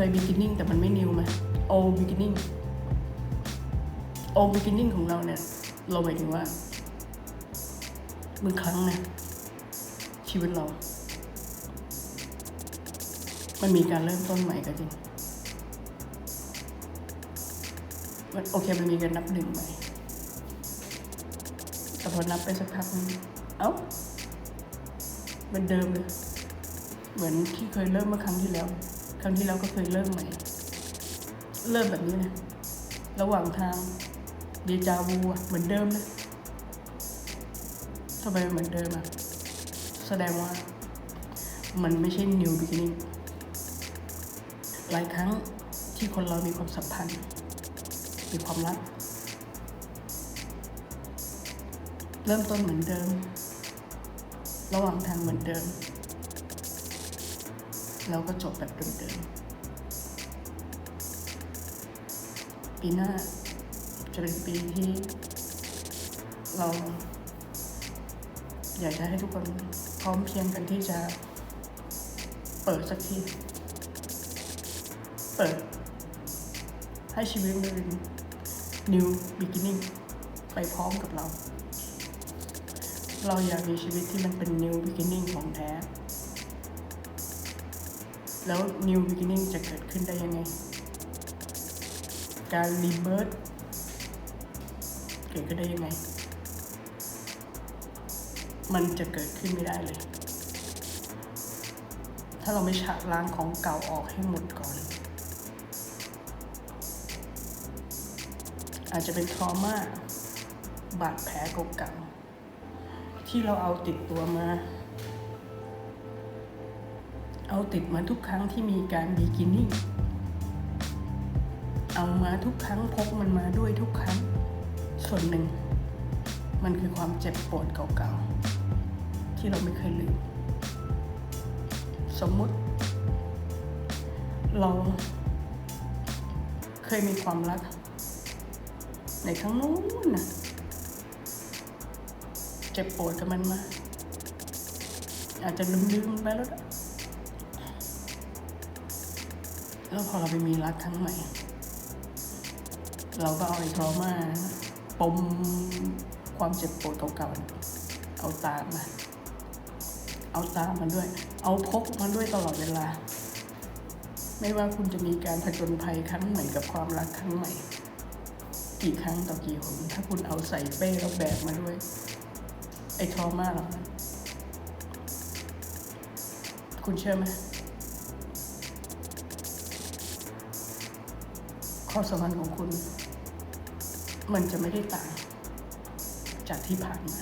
เคย beginning แต่มันไม่ new ไหม old beginning old beginning ของเราเนี่ย เราหมายถึงว่าบางครั้งนะชีวิตเรา มันมีการเริ่มต้นใหม่ก็จริงมันโอเคมันมีการนับหนึ่งใหม่แต่พอนับไปสักพักนึงเอ้าเหมือนเดิมเลย เหมือนที่เคยเริ่มเมื่อครั้งที่แล้ว ครั้งที่แล้วก็เคยเริ่มใหม่ เริ่มแบบนี้นะ ระหว่างทางเดจาวูเหมือนเดิมเลยทำไมมันเหมือนเดิมอะแสดงว่า มันไม่ใช่ new beginning หลายครั้งที่คนเรามีความสัมพันธ์มีความรัก เริ่มต้นเหมือนเดิม ระหว่างทางเหมือนเดิม แล้วก็จบแบบเดิมๆ ปีหน้าจะเป็นปีที่เรา อยากจะให้ทุกคนพร้อมเพียงกันที่จะเปิดสักที เปิด ให้ชีวิตมันเป็น new beginning ไปพร้อมกับเรา เราอยากมีชีวิตที่มันเป็น new beginning ของ แล้ว new beginning จะเกิดขึ้นได้ยังไง การ rebirth เกิดขึ้นได้ยังไง มันจะเกิดขึ้นไม่ได้เลย ถ้าเราไม่ชะล้างของเก่าออกให้หมดก่อน อาจจะเป็นทรมาบาดแผลเก่าๆที่เราเอาติดตัวมา เอาติดมาทุกครั้งที่มีการบีกินิ่เอามาทุกครั้งพกมันมาด้วยทุกครั้ง ส่วนหนึ่ง มันคือความเจ็บปวดเก่าๆ ที่เราไม่เคยลืม สมมุติ เราเคยมีความรัก ในครั้งนู้นนะเจ็บปวดกับมันมา อาจจะลืมลืมๆไปแล้ว แล้วพอเราไปมีรักครั้งใหม่ เราก็เอาไอ้ทรมาปมความเจ็บปวดเก่าๆเอาตามมา เอาตามมันด้วย เอาพกมันด้วยตลอดเวลา ไม่ว่าคุณจะมีการผจญภัยครั้งใหม่กับความรักครั้งใหม่ กี่ครั้งต่อกี่หนถ้าคุณเอาใส่เป้แล้วแบกมาด้วย ไอ้ทรมาเหล่านั้นคุณเชื่อไหม ข้อสัมพันธ์ของคุณ มันจะไม่ได้ต่างจากที่ผ่านมา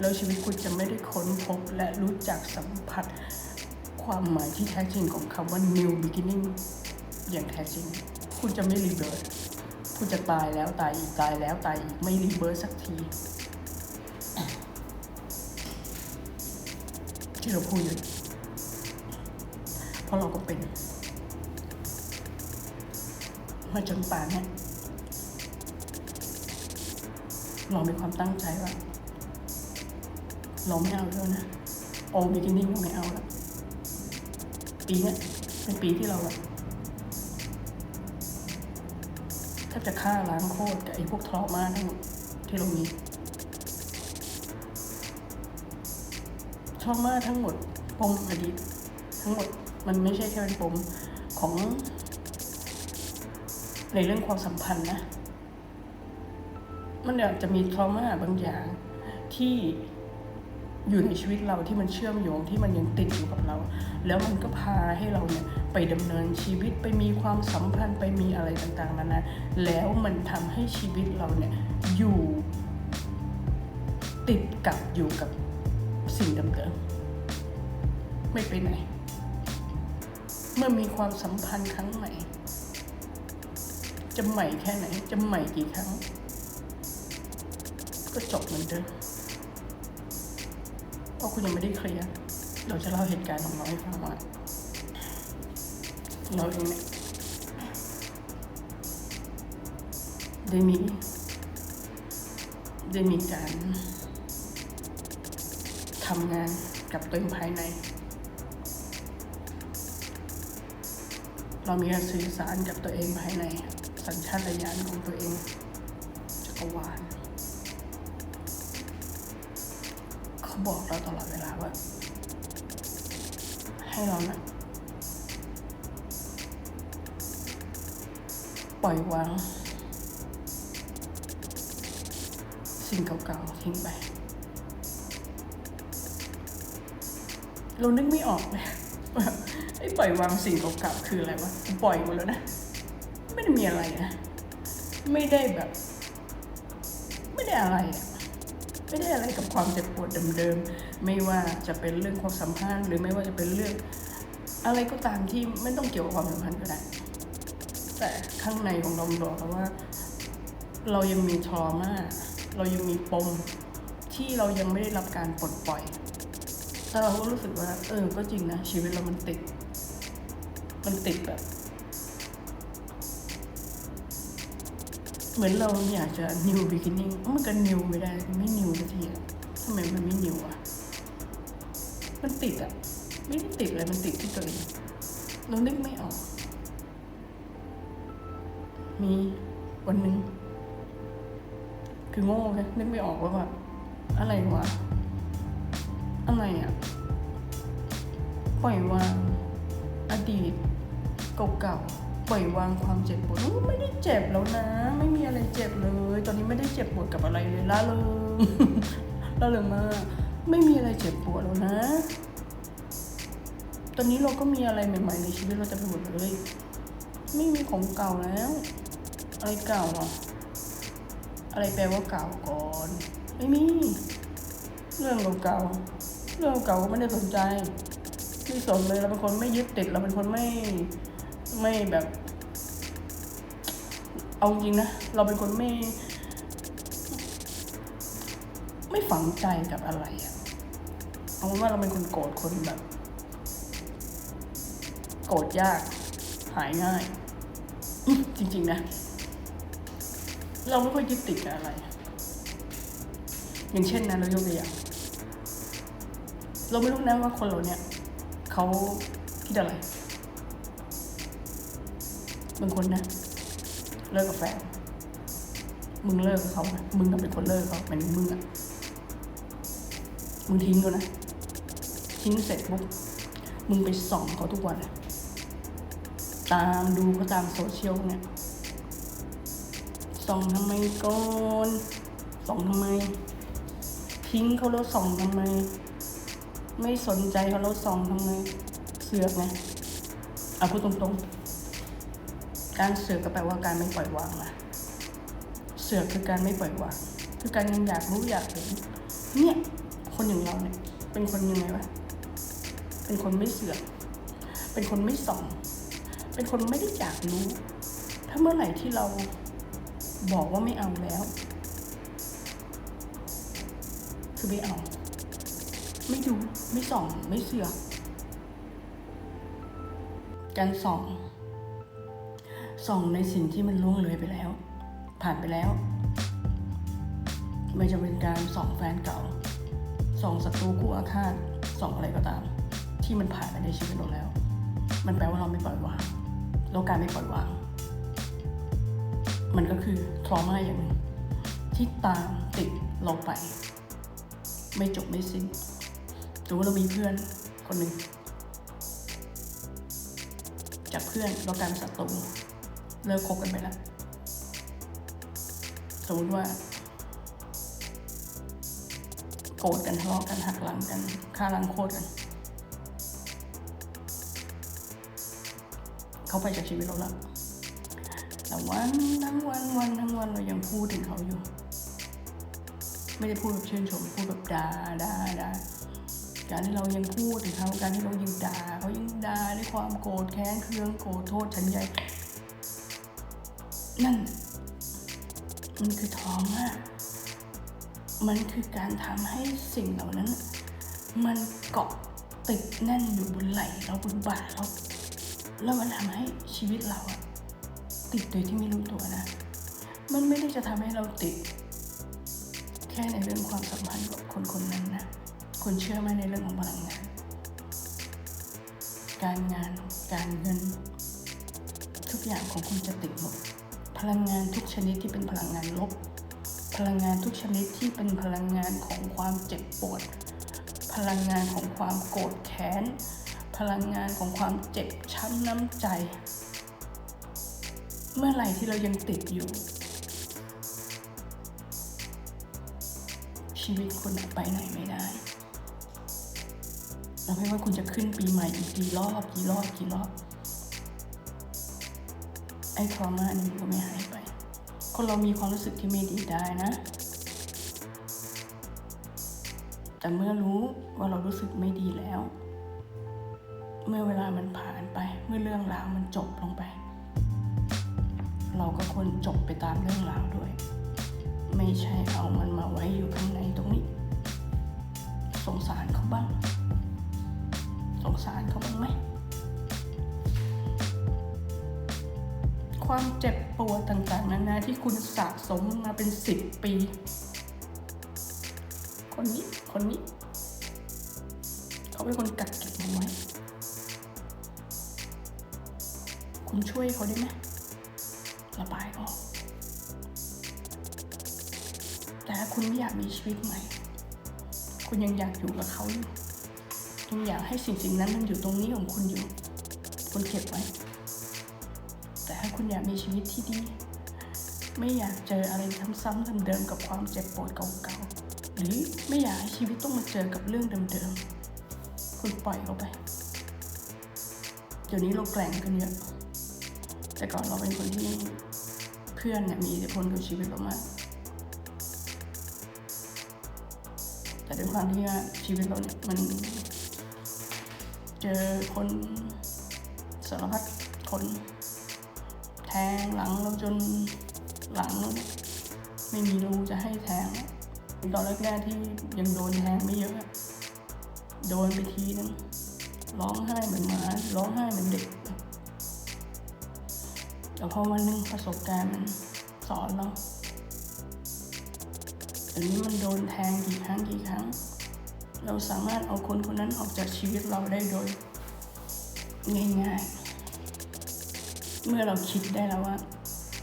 แล้วชีวิตคุณจะไม่ได้ค้นพบและรู้จักสัมผัสความหมายที่แท้จริงของคำว่า new beginning อย่างแท้จริง คุณจะไม่รีเบิร์ตคุณจะตายแล้วตายอีกตายแล้วตายอีกไม่รีเบิร์ตสักที ที่เราพูดอยู่เพราะเราก็เป็น มาจนป่านเนี่ยเรามีความตั้งใจว่าเราไม่เอาแล้วนะ โอบิกินิ่งเราไม่เอาแล้วปีเนี้ยเป็นปีที่เราแบบแทบจะฆ่าล้างโคตรกับไอ้พวกทรมาทั้งหมดที่เรามีทรมาทั้งหมดปมอดีต ทั้งหมดมันไม่ใช่แค่เป็นปมของ ในเรื่องความสัมพันธ์นะ มันอาจจะมีทรมาบางอย่างที่อยู่ในชีวิตเราที่มันเชื่อมโยงที่มันยังติดอยู่กับเรา แล้วมันก็พาให้เราเนี่ยไปดำเนินชีวิตไปมีความสัมพันธ์ไปมีอะไรต่างๆนานาแล้วมันทำให้ชีวิตเราเนี่ยอยู่ติดกับอยู่กับสิ่งเดิมๆไม่ไปไหน เมื่อมีความสัมพันธ์ครั้งใหม่ จะใหม่แค่ไหน จะใหม่กี่ครั้ง ก็จบเหมือนเดิมเพราะคุณยังไม่ได้เคลียร์เราจะเล่าเหตุการณ์ของเราให้ฟังว่าเราเองเนี่ยได้มีได้มีการทำงานกับตัวเองภายใน เรามีการสื่อสารกับตัวเองภายใน สัญชาตญาณของตัวเอง จักรวาลเขาบอกเราตลอดเวลาว่า ให้เรานะปล่อยวางสิ่งเก่าๆทิ้งไป เรานึกไม่ออกเลยไอ้ปล่อยวางสิ่งเก่าๆคืออะไรวะปล่อยหมดแล้วนะ ไม่ได้มีอะไรนะ ไม่ได้แบบ ไม่ได้อะไรอะไม่ได้อะไรกับความเจ็บปวดเดิมๆไม่ว่าจะเป็นเรื่องความสัมพันธ์ หรือไม่ว่าจะเป็นเรื่องอะไรก็ตามที่ไม่ต้องเกี่ยวกับความสัมพันธ์ก็ได้ แต่ข้างในของเราบอกว่า เรายังมีทรมาเรายังมีปมที่เรายังไม่ได้รับการปลดปล่อยแต่เราก็รู้สึกว่า เออก็จริงนะชีวิตเรามันติด มันติดแบบ เหมือนเราอยากจะ new beginning มันก็ new ไม่ได้ไม่ new สักทีอะทำไมมันไม่ new อะมันติดอะไม่ได้ติดอะไรมันติดที่ตัวเองเรานึกไม่ออก มีวันหนึ่งคือโง่ไงนึกไม่ออกว่าแบบอะไรวะอะไรอะปล่อยวางอดีตเก่าๆ ปล่อยวางความเจ็บปวดอุ๊ยไม่ได้เจ็บแล้วนะ ไม่มีอะไรเจ็บเลย ตอนนี้ไม่ได้เจ็บปวดกับอะไรเลยละเลยละเลยมากไม่มีอะไรเจ็บปวดแล้วนะ ตอนนี้เราก็มีอะไรใหม่ๆในชีวิตเราจะไปหมดเลย ไม่มีของเก่าแล้ว อะไรเก่าอะ อะไรแปลว่าเก่าก่อน ไม่มี เรื่องเก่าๆเรื่องเก่าก็ไม่ได้สนใจ ไม่สนเลยเราเป็นคนไม่ยึดติดเราเป็นคนไม่ ไม่แบบ เอาจริงนะ เราเป็นคนไม่ ไม่ฝังใจกับอะไรอะเอาเป็นว่าเราเป็นคนโกรธคนแบบ โกรธยาก หายง่าย จริง ๆ นะ เราไม่ค่อยยึดติดกับอะไร อย่างเช่นนะเรายกตัวอย่างเราไม่รู้นะว่าคนเราเนี่ยเขาคิดอะไร บางคนนะ เลิกกับแฟน มึงเลิกกับเขานะมึงต้องเป็นคนเลิกเขาหมายถึงมึงอะมึงทิ้งเขานะ ทิ้งเสร็จปุ๊บ มึงไปส่องเขาทุกวัน ตามดูเขาตามโซเชียลเนี่ย ส่องทำไมก่อนส่องทำไม ทิ้งเขาแล้วส่องทำไม ไม่สนใจเขาแล้วส่องทำไม เสือกไงเอาพูดตรงๆ การเสือกก็แปลว่าการไม่ปล่อยวางนะเสือกคือการไม่ปล่อยวาง คือการยังอยากรู้อยากเห็น เนี่ย คนอย่างเราเนี่ย เป็นคนยังไงวะ เป็นคนไม่เสือก เป็นคนไม่ส่อง เป็นคนไม่ได้อยากรู้ ถ้าเมื่อไหร่ที่เราบอกว่าไม่เอาแล้ว คือไม่เอา ไม่ดู ไม่ส่อง ไม่เสือก การส่อง ส่องในสิ่งที่มันล่วงเลยไปแล้ว ผ่านไปแล้ว ไม่จะเป็นการส่องแฟนเก่า ส่องศัตรูคู่อาฆาตส่องอะไรก็ตาม ที่มันผ่านไปในชีวิตเราแล้ว มันแปลว่าเราไม่ปล่อยวางแล้วการไม่ปล่อยวาง มันก็คือทรมาอย่างหนึ่งที่ตามติดเราไป ไม่จบไม่สิ้นสมมติเรามีเพื่อนคนหนึ่งจากเพื่อนเรากลายเป็นศัตรู เลิกคบกันไปแล้วสมมติว่า โกรธกันทะเลาะกันหักหลังกันฆ่าล้างโคตรกัน เขาไปจากชีวิตเราล้วแต่วันทั้งวันวันทั้งวันเรายังพูดถึงเขาอยู่ ไม่ได้พูดแบบชื่นชมพูดแบบด่าด่าด่าการที่เรายังพูดถึงเขาการที่เรายังด่าเขายังด่าด้วยความโกรธแค้นเคืองโกรธโทษฉันใหญ่ นั่น มันคือทองอะมันคือการทำให้สิ่งเหล่านั้น มันเกาะติดแน่นอยู่บนไหล่เราบนบ่าเราแล้วมันทำให้ชีวิตเราอะติดโดยที่ไม่รู้ตัวนะ มันไม่ได้จะทำให้เราติด แค่ในเรื่องความสัมพันธ์กับคนคนนั้นนะคุณเชื่อไหมในเรื่องของพลังงาน การงาน การเงิน ทุกอย่างของคุณจะติดหมด ลังงานทุกชนิดที่เป็นพลังงานลบ พลังงานทุกชนิดที่เป็นพลังงานของความเจ็บปวด พลังงานของความโกรธแค้น พลังงานของความเจ็บช้ำน้ำใจ เมื่อไหร่ที่เรายังติดอยู่ ชีวิตคุณไปไหนไม่ได้เราไม่ว่าคุณจะขึ้นปีใหม่อีกกี่รอบกี่รอบกี่รอบ ไอ้ทรมานี่มันก็ไม่หายไป คนเรามีความรู้สึกที่ไม่ดีได้นะ แต่เมื่อรู้ว่าเรารู้สึกไม่ดีแล้ว เมื่อเวลามันผ่านไป เมื่อเรื่องราวมันจบลงไป เราก็ควรจบไปตามเรื่องราวด้วย ไม่ใช่เอามันมาไว้อยู่ข้างในตรงนี้ สงสารเขาบ้าง สงสารเขาบ้างไหม ความเจ็บปวดต่างๆนานาที่คุณสะสมมาเป็นสิบปี คนนี้ คนนี้ เขาเป็นคนกักเก็บมันไว้ คุณช่วยเขาได้ไหมระบายออกแต่คุณไม่อยากมีชีวิตใหม่ คุณยังอยากอยู่กับเขาอยู่ยังอยากให้สิ่งสิ่งนั้นมันอยู่ตรงนี้ของคุณอยู่ คุณเก็บไว้ แต่ถ้าคุณอยากมีชีวิตที่ดี ไม่อยากเจออะไรซ้ำๆเดิมๆกับความเจ็บปวดเก่าๆหรือไม่อยากให้ชีวิตต้องมาเจอกับเรื่องเดิมๆคุณปล่อยเขาไปเดี๋ยวนี้เราแกล่งกันเยอะแต่ก่อนเราเป็นคนที่เพื่อนเนี่ยมีอิทธิพลกับชีวิตเรามากแต่ด้วยความที่ว่าชีวิตเราเนี่ยมันเจอคนสารพัดคน งหลังเราจนหลังไม่มีรูจะให้แทงตอนแรกๆที่ยังโดนแทงไม่เยอะ โดนไปทีนึงร้องไห้เหมือนหมาร้องไห้เหมือนเด็ก แต่พอวันหนึ่งประสบการณ์มันสอนเราเดี๋ยวนี้มันโดนแทงกี่ครั้งกี่ครั้ง เราสามารถเอาคนคนนั้นออกจากชีวิตเราได้โดย ง่ายๆ เมื่อเราคิดได้แล้วว่า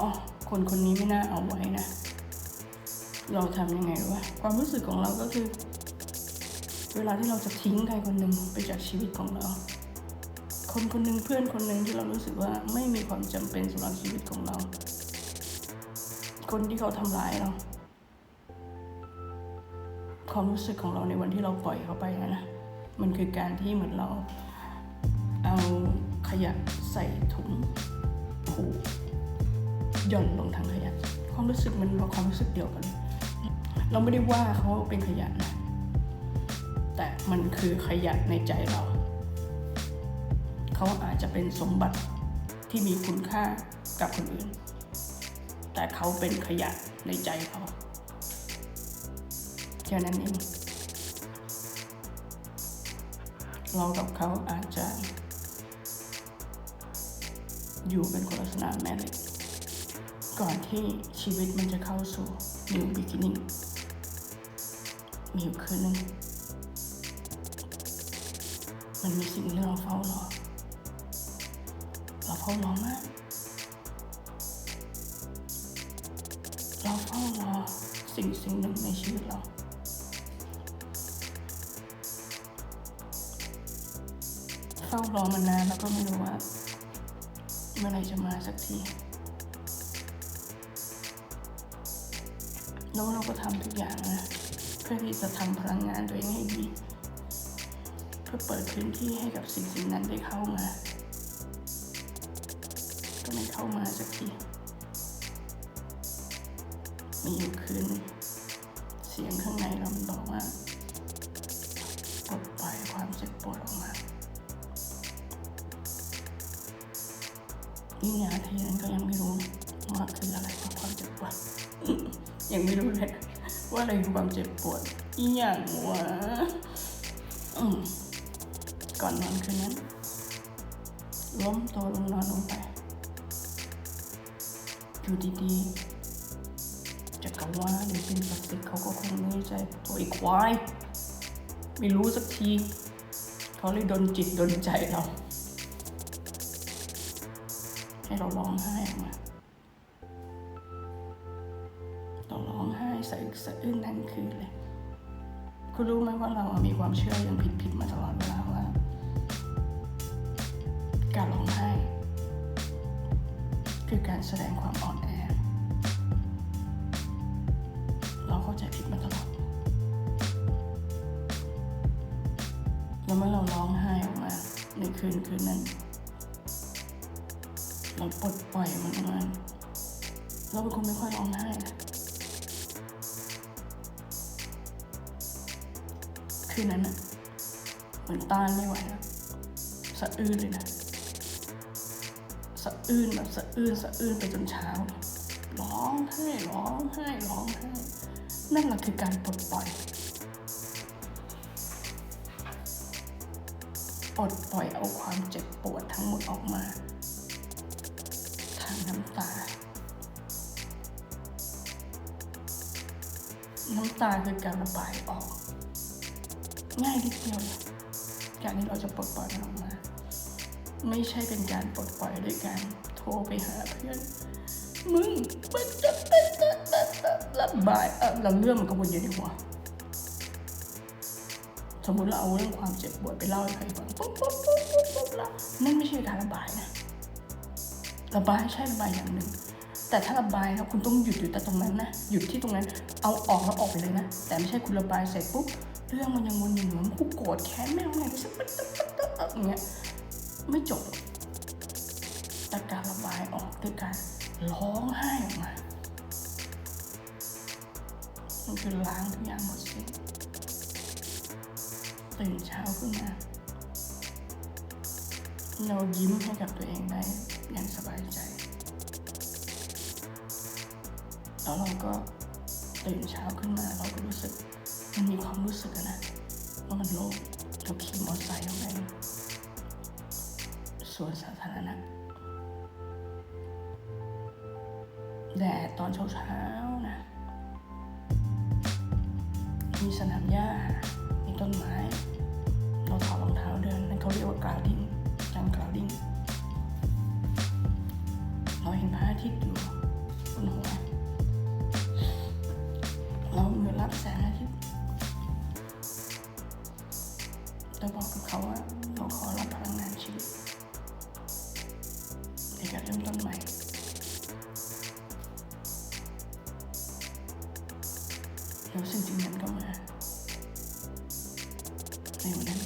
อ๋อคนคนนี้ไม่น่าเอาไว้นะ เราทำยังไงวะความรู้สึกของเราก็คือ เวลาที่เราจะทิ้งใครคนหนึ่งไปจากชีวิตของเรา คนคนหนึ่งเพื่อนคนหนึ่งที่เรารู้สึกว่าไม่มีความจำเป็นสำหรับชีวิตของเรา คนที่เขาทำร้ายเราความรู้สึกของเราในวันที่เราปล่อยเขาไปนะนะ มันคือการที่เหมือนเราเอาขยะใส่ถุงูหย่อนลงถังขยะ ความรู้สึกมันเราความรู้สึกเดียวกันเลยเราไม่ได้ว่าเขาเป็นขยะนะ แต่มันคือขยะในใจเรา เขาอาจจะเป็นสมบัติที่มีคุณค่ากับคนอื่น แต่เขาเป็นขยะในใจเขาแค่นั้นเองเรากับเขาอาจจะ อยู่เป็นคนลักษณะแม่เล็กก่อนที่ชีวิตมันจะเข้าสู่ new beginning มีอยู่คืนหนึ่งมันมีสิ่งที่เราเฝ้ารอเราเฝ้ารอมากเราเฝ้ารอสิ่งสิ่งหนึ่งในชีวิตเรา เฝ้ารอมานานแล้วก็ไม่รู้ว่า เมื่อไรจะมาสักที แล้วเราก็ทำทุกอย่างนะ เพื่อที่จะทำพลังงานตัวเองให้ดี เพื่อเปิดพื้นที่ให้กับสิ่งสิ่งนั้นได้เข้ามา ก็ไม่เข้ามาสักทีมีอยู่คืนเสียงข้างในเรามันบอกว่าปลดปล่อยความเจ็บปวดออก นี่งานที่นั้นก็ยังไม่รู้ว่าคืออะไรว่าความเจ็บปวดยังไม่รู้เลยว่าอะไรคือความเจ็บปวดอีหยังวะก่อนนอนคืนนั้น ล้มตัวลงนอนลงไปอยู่ดีๆจักรวาลหรือสิ่งศักดิ์สิทธิ์เขาก็คงไม่ใจตัวอ้ควาย ไม่รู้สักที เขาเลยดนจิตดนใจเรา ให้เราร้องไห้ออกมาเราร้องไห้ใส่สะอื้นทั้งคืนเลยคุณรู้ไหมว่าเรามีความเชื่อยังผิดๆมาตลอดเวลาว่า การร้องไห้ คือการแสดงความอ่อนแอเราเข้าใจผิดมาตลอดแล้วเมื่อเราร้องไห้ออกมาในคืนคืนนั้น เราปลดปล่อยมันออกมาเราเป็นคนไม่ค่อยร้องไห้คืนนั้นอะเหมือนต้านไม่ไหวแล้วสะอื้นเลยนะ สะอื้นแบบสะอื้นสะอื้นไปจนเช้า ร้องไห้ร้องไห้ร้องไห้นั่นแหละคือการปลดปล่อยปลดปล่อยเอาความเจ็บปวดทั้งหมดออกมา น้ำตา น้ำตาคือการระบายออก ง่ายนิดเดียวการที่เราจะปลดปล่อยมันออกมา ไม่ใช่เป็นการปลดปล่อยด้วยการโทรไปหาเพื่อน มึงมันจะเป็นระบายเออแล้วเรื่องมันก็วนอยู่ในหัวสมมติเราเอาเรื่องความเจ็บปวดไปเล่าให้ใครฟังปุ๊บปุ๊บปุ๊บปุ๊บปุ๊บแล้วนั่นไม่ใช่การระบายนะ ระบายใช่ระบายอย่างหนึ่ง แต่ถ้าระบายแล้วคุณต้องหยุดอยู่แต่ตรงนั้นนะหยุดที่ตรงนั้น เอาออกแล้วออกไปเลยนะ แต่ไม่ใช่คุณระบายเสร็จปุ๊บเรื่องมันยังวนอยู่เหมือนกูโกรธแค้นแม่งไงสักปั๊บปั๊บปั๊บปั๊บอย่างเงี้ยไม่จบแต่การระบายออกด้วยการร้องไห้ออกมามันคือล้างทุกอย่างหมดสิ้นตื่นเช้าขึ้นมาเรายิ้มให้กับตัวเองได้ อย่างสบายใจ แล้วเราก็ตื่นเช้าขึ้นมาเราก็รู้สึกมันมีความรู้สึกนะว่ามันโล่งเราขี่มอเตอร์ไซค์ออกไปสวนสาธารณะแดดตอนเช้าๆนะมีสนามหญ้า เราบอกกับเขาว่าเราขอรับพลังงานชีวิตในการเริ่มต้นใหม่แล้วสิ่งจริงนั้นก็มาในวันนั้น